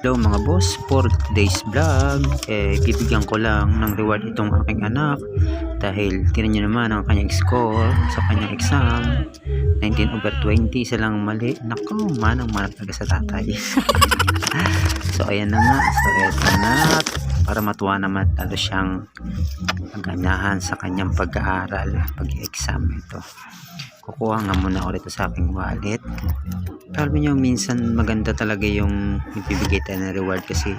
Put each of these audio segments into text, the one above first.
Hello mga boss, for today's vlog, eh, bibigyan ko lang ng reward itong aking anak dahil tinan nyo naman ang kanyang score sa kanyang exam. 19 over 20, isa lang mali. Naku, manang manang talaga sa tatay. So ayan na nga, so eto na. Para matuwa naman lalo siyang maganahan sa kanyang pag-aaral pag-exam ito. Kukuha nga muna rito sa aking wallet alam niyo minsan maganda talaga yung ibibigay tayo ng reward kasi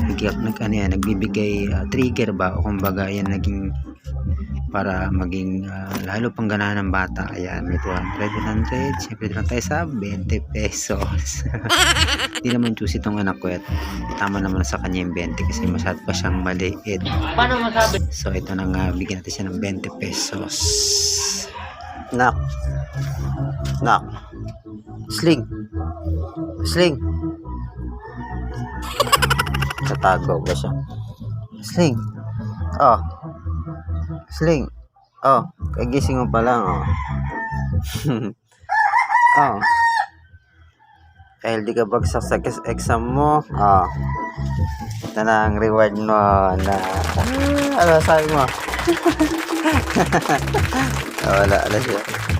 nag, nag, ano yan, nagbibigay ah, trigger ba? O kumbaga yan naging para maging ah, lalo pang ganahan ng bata. Ayan may 200 100 siyempre lang tayo sa 20 pesos. Hindi naman choose itong anak ko. At tama naman sa kanya yung 20 kasi masyado pa siyang maliit. Paano masabi? so ito na nga bigyan natin siya ng 20 pesos. Nak. Nak sling. Sling. Tatago ba siya? Sling. Oh. Sling. Oh. Kagising mo pa lang oh. Oh. Dahil di ka bagsak sa ex- exam mo. Oh. Ito na ang reward mo na ah, ano sabi mo? Wala wala siya